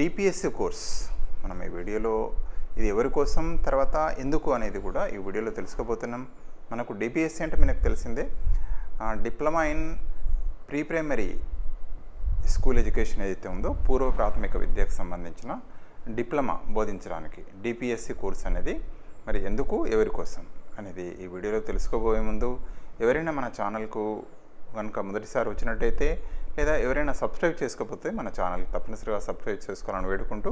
DPSC course మనం ఈ వీడియోలో ఇది ఎవరి కోసం తర్వాత ఎందుకు అనేది కూడా ఈ వీడియోలో తెలుసుకోబోతున్నాం. మనకు డిపిఎస్సి అంటే మనకు తెలిసిందే diploma in pre primary school education ఏదైతే ఉందో పూర్వ ప్రాథమిక విద్యకు సంబంధించిన డిప్లొమా బోధించడానికి డిపిఎస్సి కోర్స్ అనేది మరి ఎందుకు ఎవరి కోసం అనేది ఈ వీడియోలో తెలుసుకోబోయే ముందు ఎవరైనా మన ఛానల్కు కనుక మొదటిసారి వచ్చినట్టయితే లేదా ఎవరైనా సబ్స్క్రైబ్ చేసుకోకపోతే మన ఛానల్ తప్పనిసరిగా సబ్స్క్రైబ్ చేసుకోవాలని వేడుకుంటూ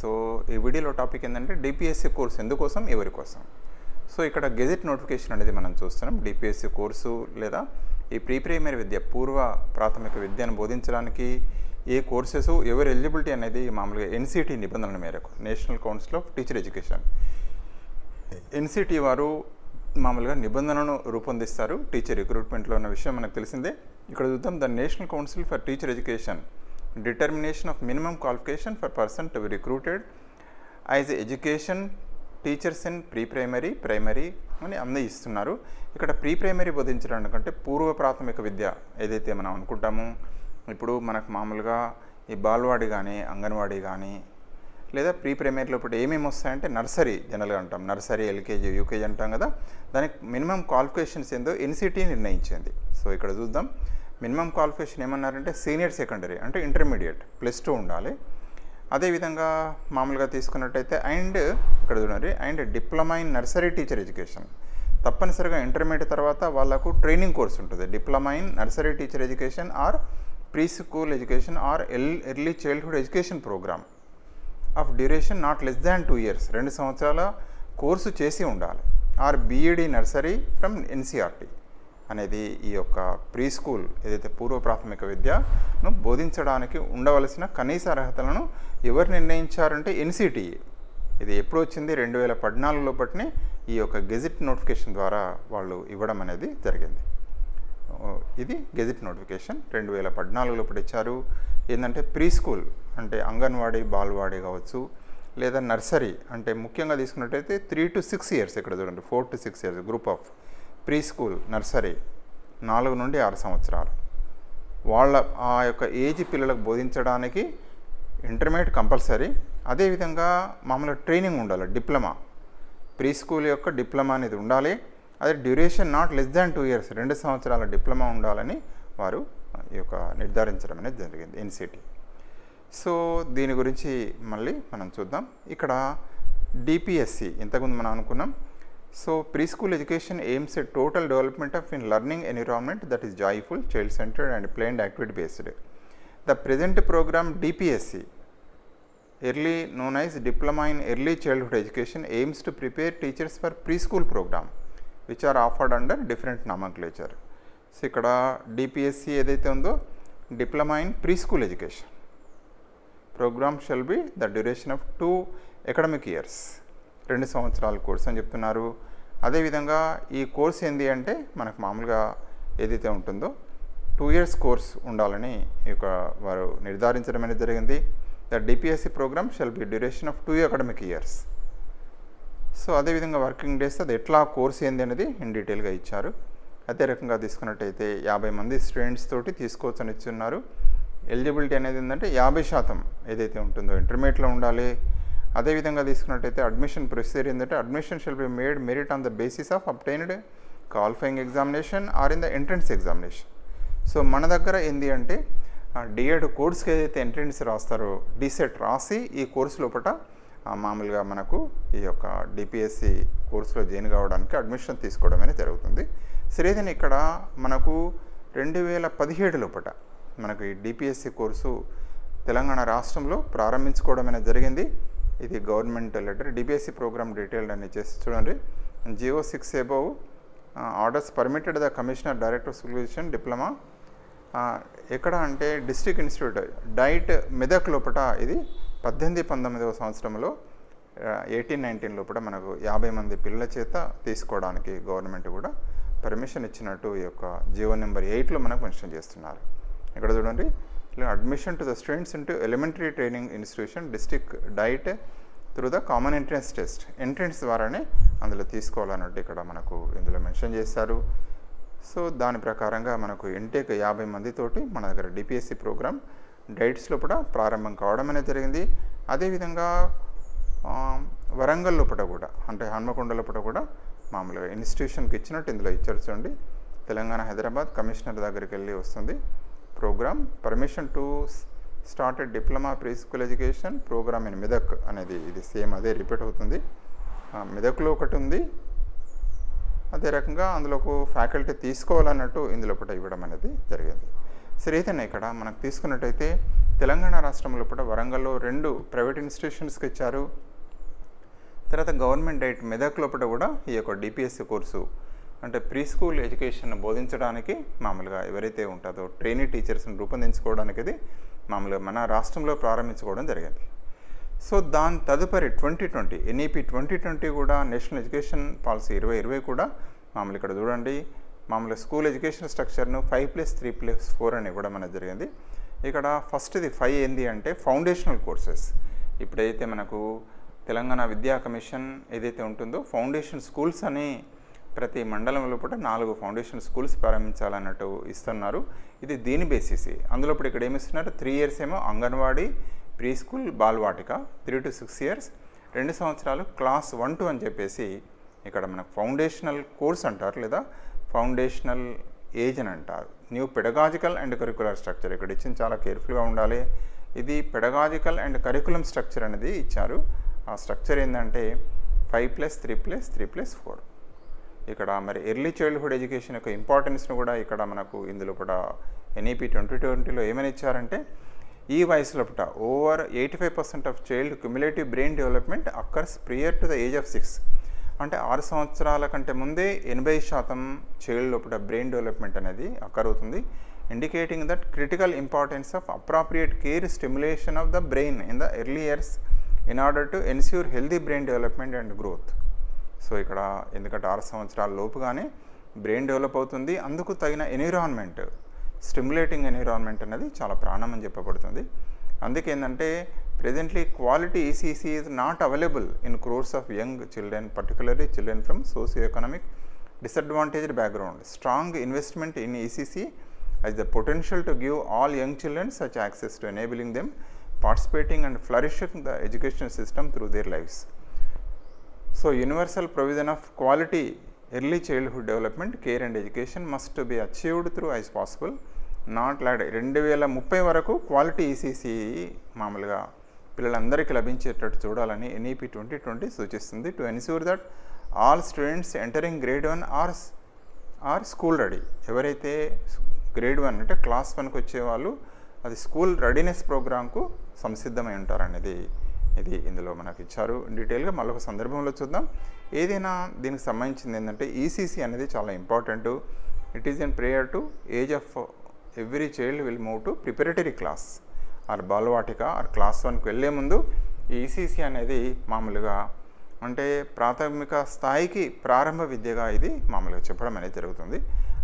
సో ఈ వీడియోలో టాపిక్ ఏంటంటే డిపిఎస్సి కోర్స్ ఎందుకోసం ఎవరి కోసం. సో ఇక్కడ గెజెట్ నోటిఫికేషన్ అనేది మనం చూస్తున్నాం. డిపిఎస్సి కోర్సు లేదా ఈ ప్రీ ప్రైమరీ విద్య పూర్వ ప్రాథమిక విద్యను బోధించడానికి ఏ కోర్సెస్ ఎవరి ఎలిజిబిలిటీ అనేది మామూలుగా ఎన్సిటి నిబంధనల మేరకు national council of teacher education. NCT వారు మామూలుగా నిబంధనను రూపొందిస్తారు. టీచర్ రిక్రూట్మెంట్లో ఉన్న విషయం మనకు తెలిసిందే. ఇక్కడ చూద్దాం the national council for teacher education. Determination of minimum qualification for person to be recruited as education teachers in pre primary primary అని అందజేస్తున్నారు ఇక్కడ ప్రీ ప్రైమరీ బోధించడానికి అంటే పూర్వ ప్రాథమిక విద్య ఏదైతే మనం అనుకుంటామో ఇప్పుడు మనకు మామూలుగా ఈ బాల్వాడి కానీ అంగన్వాడీ కానీ లేదా ప్రీ ప్రైమరీలో ఇప్పుడు ఏమేమి వస్తాయంటే నర్సరీ జనరల్గా అంటాం. నర్సరీ ఎల్కేజీ యూకేజీ అంటాం కదా. దానికి మినిమం క్వాలిఫికేషన్స్ ఏందో ఎన్సిటీ నిర్ణయించింది. సో ఇక్కడ చూద్దాం. మినిమం క్వాలిఫికేషన్ ఏమన్నారంటే సీనియర్ సెకండరీ అంటే ఇంటర్మీడియట్ ప్లస్ టూ ఉండాలి. అదేవిధంగా మామూలుగా తీసుకున్నట్టయితే అండ్ ఇక్కడ చూడండి and diploma in nursery teacher education. తప్పనిసరిగా ఇంటర్మీడియట్ తర్వాత వాళ్ళకు ట్రైనింగ్ కోర్స్ ఉంటుంది. Diploma in nursery teacher education or pre school education or L early childhood education programme. Of duration not less than two years. రెండు సంవత్సరాల course చేసి ఉండాలి. Or BEd nursery from NCERT అనేది ఈ యొక్క ప్రీ స్కూల్ ఏదైతే పూర్వ ప్రాథమిక విద్యను బోధించడానికి ఉండవలసిన కనీస అర్హతలను ఎవరు నిర్ణయించారంటే ఎన్సిటిఈ ఇది ఎప్పుడు వచ్చింది? రెండు వేల పద్నాలుగులో పట్టినే ఈ యొక్క గెజిట్ నోటిఫికేషన్ ద్వారా వాళ్ళు ఇవ్వడం అనేది జరిగింది. ఇది గెజిట్ నోటిఫికేషన్. రెండు వేల పద్నాలుగులో ఇచ్చారు? ఏంటంటే ప్రీ స్కూల్ అంటే అంగన్వాడీ బాల్వాడీ కావచ్చు లేదా నర్సరీ అంటే ముఖ్యంగా తీసుకున్నట్టయితే త్రీ టు సిక్స్ ఇయర్స్ ఇక్కడ చూడండి four to six years group of pre school nursery నాలుగు నుండి ఆరు సంవత్సరాలు. వాళ్ళ ఆ యొక్క ఏజ్ పిల్లలకు బోధించడానికి ఇంటర్మీడియట్ కంపల్సరీ. అదేవిధంగా మామూలుగా ట్రైనింగ్ ఉండాలి డిప్లొమా. ప్రీ స్కూల్ యొక్క డిప్లొమా అనేది ఉండాలి. అదే duration not less than two years రెండు సంవత్సరాల డిప్లొమా ఉండాలని వారు ఈ యొక్క నిర్ధారించడం అనేది జరిగింది ఎన్సిటీ. సో దీని గురించి మళ్ళీ మనం చూద్దాం. ఇక్కడ డిపిఎస్సి ఇంతకుముందు మనం అనుకున్నాం. So pre school education aims a total development of in learning environment that is joyful child centred and play activity based. The present programme DPSE early known diploma in early childhood education aims to prepare teachers for pre school programme which are offered under different nomenclature. So ఇక్కడ DPSC ఏదైతే ఉందో diploma in pre school education. Programme shall be the duration of two academic years. రెండు సంవత్సరాల course అని చెప్తున్నారు. అదేవిధంగా ఈ course ఏంది అంటే మనకు మామూలుగా ఏదైతే ఉంటుందో టూ ఇయర్స్ కోర్స్ ఉండాలని ఈ యొక్క వారు నిర్ధారించడం అనేది జరిగింది. The DPSE programme shall be duration of two academic years. So అదేవిధంగా వర్కింగ్ డేస్ అది ఎట్లా కోర్స్ ఏంది అనేది ఇన్ డీటెయిల్గా ఇచ్చారు. అదే రకంగా తీసుకున్నట్టయితే యాభై మంది స్టూడెంట్స్ తోటి తీసుకోవచ్చు అని ఇచ్చున్నారు ఎలిజిబిలిటీ అనేది ఏంటంటే యాభై శాతం ఏదైతే ఉంటుందో ఇంటర్మీడియట్లో ఉండాలి. అదేవిధంగా తీసుకున్నట్టయితే అడ్మిషన్ ప్రొసీజర్ ఏంటంటే admission shall be made merit on the basis of obtained qualifying examination or in the entrance examination. So మన దగ్గర ఏంది అంటే డిఎడ్ కోర్స్కి ఏదైతే ఎంట్రన్స్ రాస్తారో డిసెట్ రాసి ఈ కోర్సు లోపల మామూలుగా మనకు ఈ యొక్క డిపిఎస్సి కోర్సులో జాయిన్ కావడానికి అడ్మిషన్ తీసుకోవడం అనేది జరుగుతుంది. శ్రీధన్ ఇక్కడ మనకు రెండు వేల పదిహేడు లోపల మనకు ఈ డిపిఎస్సి కోర్సు తెలంగాణ రాష్ట్రంలో ప్రారంభించుకోవడం అనేది జరిగింది. ఇది government letter. DPSE programme detail అని చేసి చూడండి. GO six above orders permitted the commissioner director solution diploma. ఎక్కడ అంటే డిస్ట్రిక్ట్ ఇన్స్టిట్యూట్ డైట్ మెదక్ లోపల ఇది పద్దెనిమిది పంతొమ్మిదవ సంవత్సరంలో ఎయిటీన్ నైన్టీన్ లోపల మనకు యాభై మంది పిల్లల చేత తీసుకోవడానికి గవర్నమెంట్ కూడా పర్మిషన్ ఇచ్చినట్టు ఈ యొక్క జియో నెంబర్ ఎయిట్లో మనకు మెన్షన్ చేస్తున్నారు. ఇక్కడ చూడండి? Admission to the students into elementary training institution district DIET through the common entrance test entrance ద్వారానే అందులో తీసుకోవాలన్నట్టు ఇక్కడ మనకు ఇందులో మెన్షన్ చేశారు. సో దాని ప్రకారంగా మనకు ఇంటేక్ యాభై మందితోటి మన దగ్గర డిపిఎస్సి ప్రోగ్రామ్ డైట్స్ లోపల ప్రారంభం కావడం అనేది జరిగింది. అదేవిధంగా వరంగల్ లోపల కూడా అంటే హన్మకొండ లోపల కూడా మామూలుగా ఇన్స్టిట్యూషన్కి ఇచ్చినట్టు ఇందులో ఇచ్చారు చూడండి. తెలంగాణ హైదరాబాద్ కమిషనర్ దగ్గరికి వెళ్ళి వస్తుంది. Programme permission to started diploma pre school education programme in Medak అనేది ఇది సేమ్ అదే రిపీట్ అవుతుంది. మెదక్లో ఒకటి ఉంది. అదే రకంగా అందులోకి ఫ్యాకల్టీ తీసుకోవాలన్నట్టు ఇందులో కూడా ఇవ్వడం అనేది జరిగింది. సరే ఇక్కడ మనకు తీసుకున్నట్టయితే తెలంగాణ రాష్ట్రంలో కూడా వరంగల్లో రెండు ప్రైవేట్ ఇన్స్టిట్యూషన్స్కి ఇచ్చారు. తర్వాత గవర్నమెంట్ డైట్ మెదక్ లోపల కూడా ఈ యొక్క డిపిఎస్సి కోర్సు అంటే ప్రీ స్కూల్ ఎడ్యుకేషన్ బోధించడానికి మామూలుగా ఎవరైతే ఉంటుందో ట్రైనీ టీచర్స్ని రూపొందించుకోవడానికి ఇది మామూలుగా మన రాష్ట్రంలో ప్రారంభించుకోవడం జరిగింది. సో దాని తదుపరి twenty twenty NEP twenty twenty కూడా నేషనల్ ఎడ్యుకేషన్ పాలసీ ఇరవై ఇరవై కూడా మామూలు ఇక్కడ చూడండి. మామూలుగా school education స్ట్రక్చర్ను five plus three plus four అని ఇవ్వడం అనేది జరిగింది. ఇక్కడ ఫస్ట్ది ఫైవ్ ఏంది అంటే ఫౌండేషనల్ కోర్సెస్. ఇప్పుడైతే మనకు తెలంగాణ విద్యా కమిషన్ ఏదైతే ఉంటుందో ఫౌండేషన్ స్కూల్స్ అని ప్రతి మండలం లోపల నాలుగు ఫౌండేషన్ స్కూల్స్ ప్రారంభించాలన్నట్టు ఇస్తున్నారు. ఇది దీని బేసిస్ అందులో ఇప్పుడు ఇక్కడ ఏమిస్తున్నారు? త్రీ ఇయర్స్ ఏమో anganwadi pre school Balvatika three to six years రెండు సంవత్సరాలు క్లాస్ వన్ టూ అని చెప్పేసి ఇక్కడ మనకు ఫౌండేషనల్ కోర్స్ అంటారు లేదా ఫౌండేషనల్ ఏజ్ అని అంటారు. New pedagogical and curricular structure ఇక్కడ ఇచ్చిన చాలా కేర్ఫుల్గా ఉండాలి. ఇది పెడగాజికల్ అండ్ కరికులం స్ట్రక్చర్ అనేది ఇచ్చారు. ఆ స్ట్రక్చర్ ఏంటంటే five plus three plus three plus four ఇక్కడ మరి ఎర్లీ చైల్డ్హుడ్ ఎడ్యుకేషన్ యొక్క ఇంపార్టెన్స్ను కూడా ఇక్కడ మనకు ఇందులో కూడా ఎన్ఈపి ట్వంటీ ట్వంటీలో ఏమని ఇచ్చారంటే ఈ వయసులో పుట over eighty five percent of child cumulative brain development occurs prior to the age of six అంటే ఆరు సంవత్సరాల కంటే ముందే ఎనభై శాతం చైల్డ్ లోపల బ్రెయిన్ డెవలప్మెంట్ అనేది అక్కర్ అవుతుంది indicating that critical importance of appropriate care stimulation of the brain in the early years in order to ensure healthy brain development and growth so ఇక్కడ ఎందుకంటే ఆరు సంవత్సరాల లోపుగానే బ్రెయిన్ డెవలప్ అవుతుంది. అందుకు తగిన ఎన్విరాన్మెంట్ స్టిమ్యులేటింగ్ ఎన్విరాన్మెంట్ అనేది చాలా ప్రాణం అని చెప్పబడుతుంది. అందుకే ఏంటంటే presently quality ECCE is not available in crores of young children particularly children from socio economic disadvantaged background strong investment in ECCE has the potential to give all young children such access to enabling them participating and flourishing the education system through their lives. So, universal provision of quality early childhood development, care and education must be achieved through as possible. Not lord రెండు వేల ముప్పై వరకు quality ECC మామూలుగా పిల్లలందరికీ లభించేటట్టు చూడాలని NEP twenty twenty సూచిస్తుంది to ensure that all students entering grade one are are school ready ఎవరైతే గ్రేడ్ వన్ అంటే క్లాస్ వన్కి వచ్చేవాళ్ళు అది స్కూల్ రెడీనెస్ ప్రోగ్రామ్కు సంసిద్ధమై ఉంటారనేది ఇది ఇందులో మనకు ఇచ్చారు డీటెయిల్గా మళ్ళొక సందర్భంలో చూద్దాం. ఏదైనా దీనికి సంబంధించింది ఏంటంటే ఈసీసీ అనేది చాలా important. It is in prior to age of every child will move to preparatory class. Or Balvatika or class వన్కి వెళ్ళే ముందు ఈసీసీ అనేది మామూలుగా అంటే ప్రాథమిక స్థాయికి ప్రారంభ విద్యగా ఇది మామూలుగా చెప్పడం అనేది జరుగుతుంది.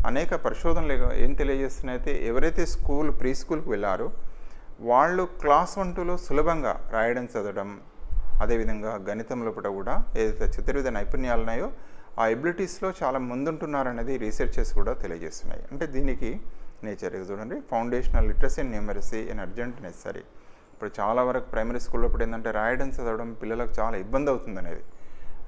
అనేక పరిశోధనలు ఏం తెలియజేస్తున్నాయి? అయితే ఎవరైతే స్కూల్ ప్రీ స్కూల్కి వెళ్ళారో వాళ్ళు క్లాస్ వన్ టూలో సులభంగా రాయడం చదవడం అదేవిధంగా గణితంలో కూడా ఏదైతే చతుర్విధ నైపుణ్యాలు ఉన్నాయో ఆ ఎబిలిటీస్లో చాలా ముందుంటున్నారనేది రీసెర్చెస్ కూడా తెలియజేస్తున్నాయి. అంటే దీనికి నేచర్ చూడండి foundational literacy and numeracy in urgent necessary ఇప్పుడు చాలా వరకు ప్రైమరీ స్కూల్లో ఇప్పుడు ఏంటంటే రాయడం చదవడం పిల్లలకు చాలా ఇబ్బంది అవుతుంది అనేది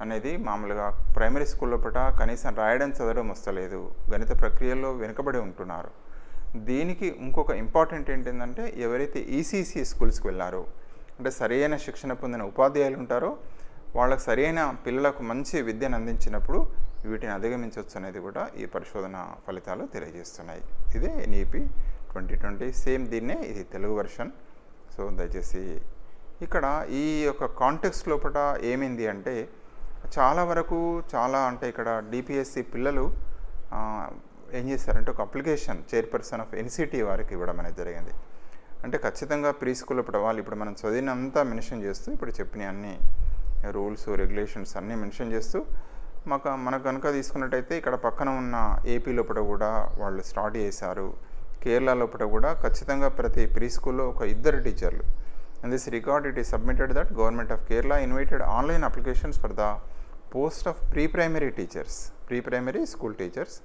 అనేది మామూలుగా ప్రైమరీ స్కూల్లో పట కనీసం రాయడం చదవడం వస్తలేదు. గణిత ప్రక్రియల్లో వెనుకబడి ఉంటున్నారు. దీనికి ఇంకొక ఇంపార్టెంట్ ఏంటంటే ఎవరైతే ఈసీసీ స్కూల్స్కి వెళ్ళారో అంటే సరైన శిక్షణ పొందిన ఉపాధ్యాయులు ఉంటారో వాళ్ళకు సరైన పిల్లలకు మంచి విద్యను అందించినప్పుడు వీటిని అధిగమించవచ్చు అనేది కూడా ఈ పరిశోధన ఫలితాలు తెలియజేస్తున్నాయి. ఇదే ఎన్ఈపి ట్వంటీ ట్వంటీ సేమ్ దీన్నే ఇది తెలుగు వెర్షన్. సో దయచేసి ఇక్కడ ఈ యొక్క కాంటెక్స్ట్ లోపల ఏమైంది అంటే చాలా వరకు చాలా అంటే ఇక్కడ డిపిఎస్సి పిల్లలు ఏం చేశారంటే ఒక అప్లికేషన్ చైర్పర్సన్ ఆఫ్ ఎన్సిటీ వారికి ఇవ్వడం అనేది జరిగింది. అంటే ఖచ్చితంగా ప్రీ స్కూల్ ఇప్పుడు వాళ్ళు ఇప్పుడు మనం చదివినంతా మెన్షన్ చేస్తూ ఇప్పుడు చెప్పిన అన్ని రూల్స్ రెగ్యులేషన్స్ అన్నీ మెన్షన్ చేస్తూ మాకు మనకు కనుక తీసుకున్నట్టయితే ఇక్కడ పక్కన ఉన్న ఏపీ లోపల కూడా వాళ్ళు స్టార్ట్ చేశారు. కేరళ లోపల కూడా ఖచ్చితంగా ప్రతి ప్రీ స్కూల్లో ఒక ఇద్దరు టీచర్లు. And this record it is submitted that government of Kerala invited online applications for the post of pre primary teachers pre primary school teachers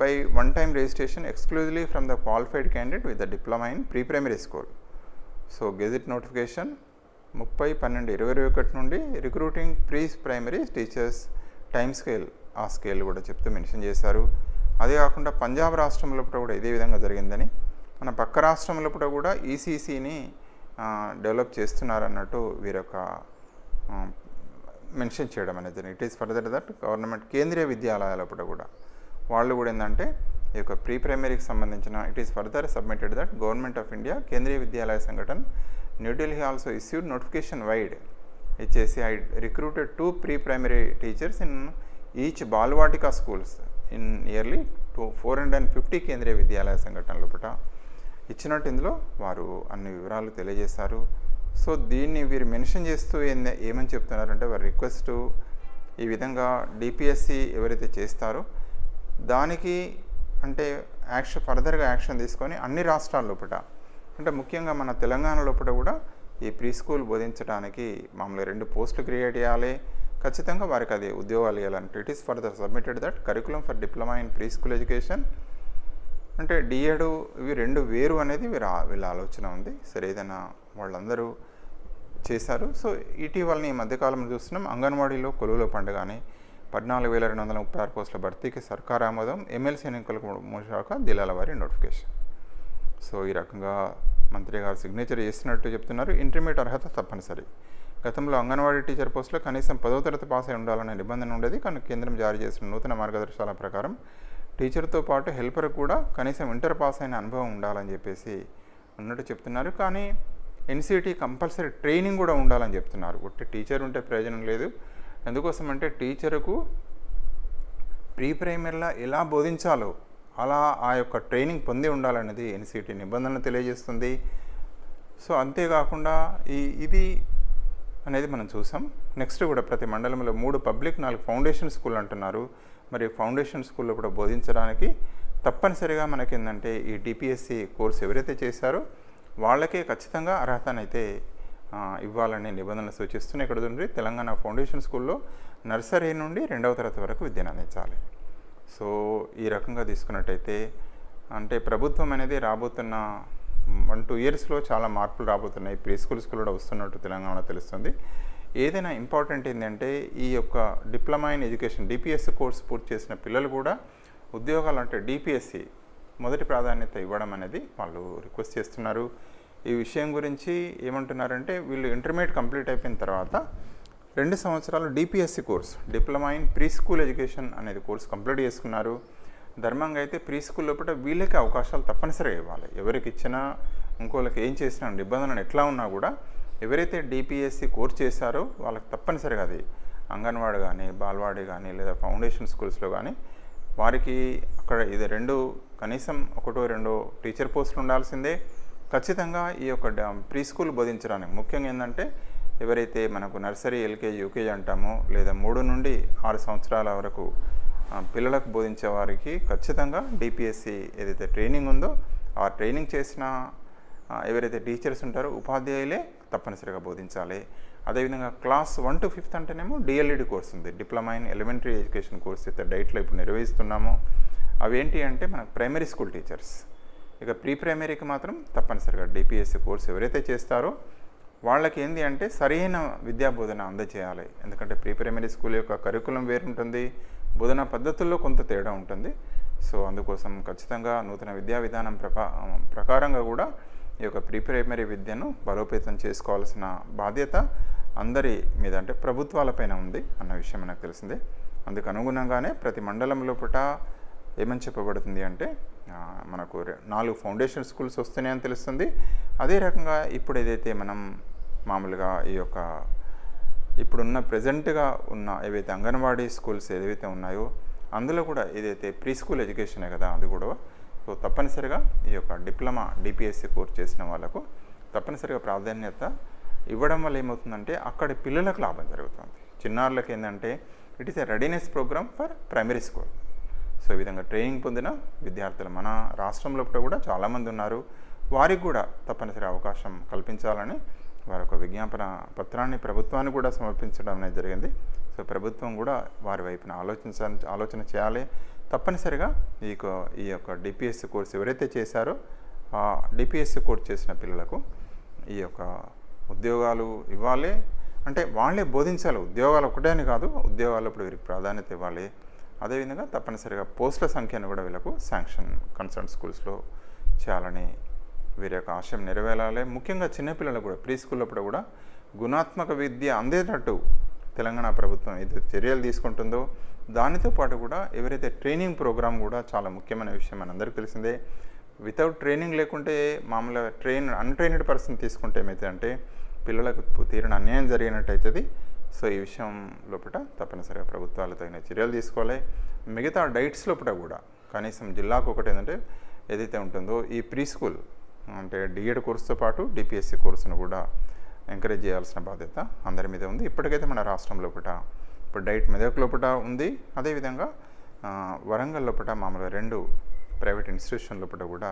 by one time registration exclusively from the qualified candidate with the diploma in pre primary school so gazette notification ముప్పై పన్నెండు ఇరవై ఇరవై ఒకటి నుండి recruiting pre primary teachers time scale ఆ scale కూడా చెప్తూ mention చేశారు. అదే కాకుండా పంజాబ్ రాష్ట్రంలో కూడా ఇదే విధంగా జరిగిందని మన పక్క రాష్ట్రంలో కూడా ఈసీసీని డెవలప్ చేస్తున్నారన్నట్టు వీరొక మెన్షన్ చేయడం అనేది it is further that government Kendriya విద్యాలయాలప్పుడు కూడా వాళ్ళు కూడా ఏంటంటే ఈ యొక్క ప్రీ ప్రైమరీకి సంబంధించిన it is further submitted that government of India Kendriya Vidyalaya Sangathan New Delhi also issued notification vide ఇచ్చేసి I recruited two pre primary teachers in each Balvatika schools in yearly two four hundred and fifty Kendriya Vidyalaya Sangathan లోపల ఇచ్చినట్టు ఇందులో వారు అన్ని వివరాలు తెలియజేశారు. So దీన్ని వీరు మెన్షన్ చేస్తూ ఏంది ఏమని చెప్తున్నారంటే వారి రిక్వెస్ట్ ఈ విధంగా డిపిఎస్సి ఎవరైతే చేస్తారో దానికి అంటే యాక్షన్ ఫర్దర్గా యాక్షన్ తీసుకొని అన్ని రాష్ట్రాల లోపల అంటే ముఖ్యంగా మన తెలంగాణ లోపల కూడా ఈ ప్రీ స్కూల్ బోధించడానికి మామూలుగా రెండు పోస్టులు క్రియేట్ చేయాలి. ఖచ్చితంగా వారికి అది ఉద్యోగాలు ఇవ్వాలంటే it is for the submitted that curriculum for diploma in pre school education. అంటే డిఎడ్ ఇవి రెండు వేరు అనేది వీరు వీళ్ళ ఆలోచన ఉంది. సరే ఏదైనా వాళ్ళందరూ చేశారు. సో ఇటీవలని ఈ మధ్యకాలంలో చూస్తున్నాం అంగన్వాడీలో కొలువుల పండుగ అని పద్నాలుగు వేల రెండు వందల ముప్పై ఆరు పోస్టుల భర్తీకి సర్కార్ ఆమోదం ఎమ్మెల్సీ ఎన్నికలకు శాఖ జిల్లాల వారి నోటిఫికేషన్. సో ఈ రకంగా మంత్రి గారు సిగ్నేచర్ చేస్తున్నట్టు చెప్తున్నారు. ఇంటర్మీడియట్ అర్హత తప్పనిసరి. గతంలో అంగన్వాడీ టీచర్ పోస్టులో కనీసం పదో తరగతి పాస్ అయి ఉండాలనే నిబంధన ఉండేది. కానీ కేంద్రం జారీ చేసిన నూతన మార్గదర్శకాల ప్రకారం టీచర్తో పాటు హెల్పర్ కూడా కనీసం ఇంటర్ పాస్ అయిన అనుభవం ఉండాలని చెప్పేసి ఉన్నట్టు చెప్తున్నారు. కానీ ఎన్సిటీ కంపల్సరీ ట్రైనింగ్ కూడా ఉండాలని చెప్తున్నారు. ఒట్టి టీచర్ ఉంటే ప్రయోజనం లేదు. ఎందుకోసం అంటే టీచర్కు ప్రీ ప్రైమరీలో ఎలా బోధించాలో అలా ఆ యొక్క ట్రైనింగ్ పొంది ఉండాలనేది ఎన్సిటీ నిబంధనలు తెలియజేస్తుంది. సో అంతేకాకుండా ఈ ఇది అనేది మనం చూసాం. నెక్స్ట్ కూడా ప్రతి మండలంలో మూడు పబ్లిక్ నాలుగు ఫౌండేషన్ స్కూల్ అంటున్నారు. మరి ఫౌండేషన్ స్కూల్లో కూడా బోధించడానికి తప్పనిసరిగా మనకి ఏంటంటే ఈ డిపిఎస్సి కోర్స్ ఎవరైతే చేశారో వాళ్ళకే ఖచ్చితంగా అర్హతనైతే ఇవ్వాలనే నిబంధనలు సూచిస్తున్నాయి. ఇక్కడ చూడండి తెలంగాణ ఫౌండేషన్ స్కూల్లో నర్సరీ నుండి రెండవ తరగతి వరకు విద్యను అందించాలి. సో ఈ రకంగా తీసుకున్నట్టయితే అంటే ప్రభుత్వం అనేది రాబోతున్న వన్ టూ ఇయర్స్లో చాలా మార్పులు రాబోతున్నాయి. ప్రీ స్కూల్స్ కూడా వస్తున్నట్టు తెలంగాణ తెలుస్తుంది. ఏదైనా ఇంపార్టెంట్ ఏంటంటే ఈ యొక్క diploma in education DPS course పూర్తి చేసిన పిల్లలు కూడా ఉద్యోగాలు అంటే డిపిఎస్సి మొదటి ప్రాధాన్యత ఇవ్వడం అనేది వాళ్ళు రిక్వెస్ట్ చేస్తున్నారు. ఈ విషయం గురించి ఏమంటున్నారంటే వీళ్ళు ఇంటర్మీడియట్ కంప్లీట్ అయిపోయిన తర్వాత రెండు సంవత్సరాలు DPSE course diploma in pre school education అనేది కోర్స్ కంప్లీట్ చేసుకున్నారు. ధర్మంగా అయితే ప్రీ స్కూల్ లోపల వీళ్ళకి అవకాశాలు తప్పనిసరిగా ఇవ్వాలి. ఎవరికి ఇచ్చినా ఇంకోళ్ళకి ఏం చేసినా నిబంధనలు ఎట్లా ఉన్నా కూడా ఎవరైతే డిపిఎస్సి కోర్స్ చేశారో వాళ్ళకి తప్పనిసరిగా అది అంగన్వాడి కానీ బాల్వాడి కానీ లేదా ఫౌండేషన్ స్కూల్స్లో కానీ వారికి అక్కడ ఇది రెండు కనీసం ఒకటో రెండో టీచర్ పోస్టులు ఉండాల్సిందే. ఖచ్చితంగా ఈ యొక్క ప్రీ స్కూల్ బోధించడానికి ముఖ్యంగా ఏంటంటే ఎవరైతే మనకు నర్సరీ ఎల్కేజీ యూకేజీ అంటామో లేదా మూడు నుండి ఆరు సంవత్సరాల వరకు పిల్లలకు బోధించే వారికి ఖచ్చితంగా డిపిఎస్సి ఏదైతే ట్రైనింగ్ ఉందో ఆ ట్రైనింగ్ చేసిన ఎవరైతే టీచర్స్ ఉంటారో ఉపాధ్యాయులే తప్పనిసరిగా బోధించాలి. అదేవిధంగా క్లాస్ వన్ టు ఫిఫ్త్ అంటేనేమో డిఎల్ఈడి కోర్స్ ఉంది. Diploma in elementary education course అయితే డైట్లో ఇప్పుడు నిర్వహిస్తున్నాము. అవి ఏంటి అంటే మనకు ప్రైమరీ స్కూల్ టీచర్స్. ఇక ప్రీ ప్రైమరీకి మాత్రం తప్పనిసరిగా డిపిఎస్సి కోర్స్ ఎవరైతే చేస్తారో వాళ్ళకి ఏంటి అంటే సరైన విద్యా బోధన అందజేయాలి. ఎందుకంటే ప్రీ ప్రైమరీ స్కూల్ యొక్క కరికులం వేరుంటుంది బోధనా పద్ధతుల్లో కొంత తేడా ఉంటుంది. సో అందుకోసం ఖచ్చితంగా నూతన విద్యా విధానం ప్రకా ప్రకారంగా కూడా ఈ యొక్క ప్రీ ప్రైమరీ విద్యను బలోపేతం చేసుకోవాల్సిన బాధ్యత అందరి మీద అంటే ప్రభుత్వాలపైన ఉంది అన్న విషయం మనకు తెలిసిందే. అందుకు అనుగుణంగానే ప్రతి మండలంలో పుట ఏమని చెప్పబడుతుంది అంటే మనకు నాలుగు ఫౌండేషన్ స్కూల్స్ వస్తున్నాయని తెలుస్తుంది. అదే రకంగా ఇప్పుడు ఏదైతే మనం మామూలుగా ఈ యొక్క ఇప్పుడున్న ప్రజెంట్గా ఉన్న ఏవైతే అంగన్వాడీ స్కూల్స్ ఏదైతే ఉన్నాయో అందులో కూడా ఏదైతే ప్రీ స్కూల్ ఎడ్యుకేషనే కదా అది కూడా. సో తప్పనిసరిగా ఈ యొక్క డిప్లొమా డిపిఎస్సి కోర్స్ చేసిన వాళ్ళకు తప్పనిసరిగా ప్రాధాన్యత ఇవ్వడం వల్ల ఏమవుతుందంటే అక్కడ పిల్లలకు లాభం జరుగుతుంది. చిన్నారులకు ఏంటంటే it is a readiness programme for primary school. So ఈ విధంగా ట్రైనింగ్ పొందిన విద్యార్థులు మన రాష్ట్రంలో కూడా చాలామంది ఉన్నారు. వారికి కూడా తప్పనిసరి అవకాశం కల్పించాలని వారి ఒక విజ్ఞాపన పత్రాన్ని ప్రభుత్వాన్ని కూడా సమర్పించడం అనేది జరిగింది. సో ప్రభుత్వం కూడా వారి వైపున ఆలోచించ ఆలోచన చేయాలి. తప్పనిసరిగా ఈ ఈ యొక్క డిపిఎస్సి కోర్స్ ఎవరైతే చేశారో ఆ డిపిఎస్సి కోర్స్ చేసిన పిల్లలకు ఈ యొక్క ఉద్యోగాలు ఇవ్వాలి. అంటే వాళ్ళే బోధించాలి. ఉద్యోగాలు ఒకటే అని కాదు ఉద్యోగాలు ఇప్పుడు వీరికి ప్రాధాన్యత ఇవ్వాలి. అదేవిధంగా తప్పనిసరిగా పోస్టుల సంఖ్యను కూడా వీళ్ళకు శాంక్షన్ కన్సర్న్ స్కూల్స్లో చేయాలని వీరి యొక్క ఆశయం నెరవేరాలి. ముఖ్యంగా చిన్నపిల్లలు కూడా ప్రీ స్కూల్లో కూడా గుణాత్మక విద్య అందేటట్టు తెలంగాణ ప్రభుత్వం ఏదైతే చర్యలు తీసుకుంటుందో దానితో పాటు కూడా ఎవరైతే ట్రైనింగ్ ప్రోగ్రామ్ కూడా చాలా ముఖ్యమైన విషయం మనందరికీ తెలిసిందే. వితౌట్ ట్రైనింగ్ లేకుంటే మామూలుగా ట్రైన్ అన్ట్రైనడ్ పర్సన్ తీసుకుంటే ఏమైతే అంటే పిల్లలకు తీరిన అన్యాయం జరిగినట్టు అవుతుంది సో ఈ విషయం లోపల తప్పనిసరిగా ప్రభుత్వాలు తగిన చర్యలు తీసుకోవాలి. మిగతా డైట్స్ లోపల కూడా కనీసం జిల్లాకు ఒకటి ఏంటంటే ఏదైతే ఉంటుందో ఈ ప్రీ స్కూల్ అంటే డిఎడ్ కోర్సుతో పాటు డిపిఎస్సి కోర్సును కూడా ఎంకరేజ్ చేయాల్సిన బాధ్యత అందరి మీద ఉంది. ఇప్పటికైతే మన రాష్ట్రం లోపల ఇప్పుడు డైట్ మెదక్ లోపల ఉంది. అదేవిధంగా వరంగల్ లోపల మామూలుగా రెండు ప్రైవేట్ ఇన్స్టిట్యూషన్ లోపల కూడా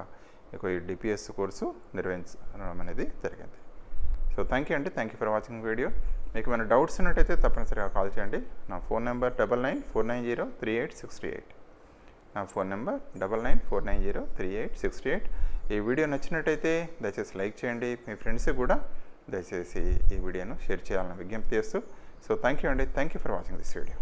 ఈ డిపిఎస్ కోర్సు నిర్వహించడం అనేది జరిగింది. సో థ్యాంక్ యూ అండి thank you for watching video మీకు ఏమైనా డౌట్స్ ఉన్నట్టయితే తప్పనిసరిగా కాల్ చేయండి. నా phone number double nine four nine zero three eight sixty eight నా phone number double nine four nine zero three eight sixty eight ఈ video నచ్చినట్టయితే దయచేసి లైక్ చేయండి. మీ ఫ్రెండ్స్కి కూడా దయచేసి ఈ వీడియోను షేర్ చేయాలని విజ్ఞప్తి చేస్తూ. సో థ్యాంక్ యూ అండి thank you for watching this video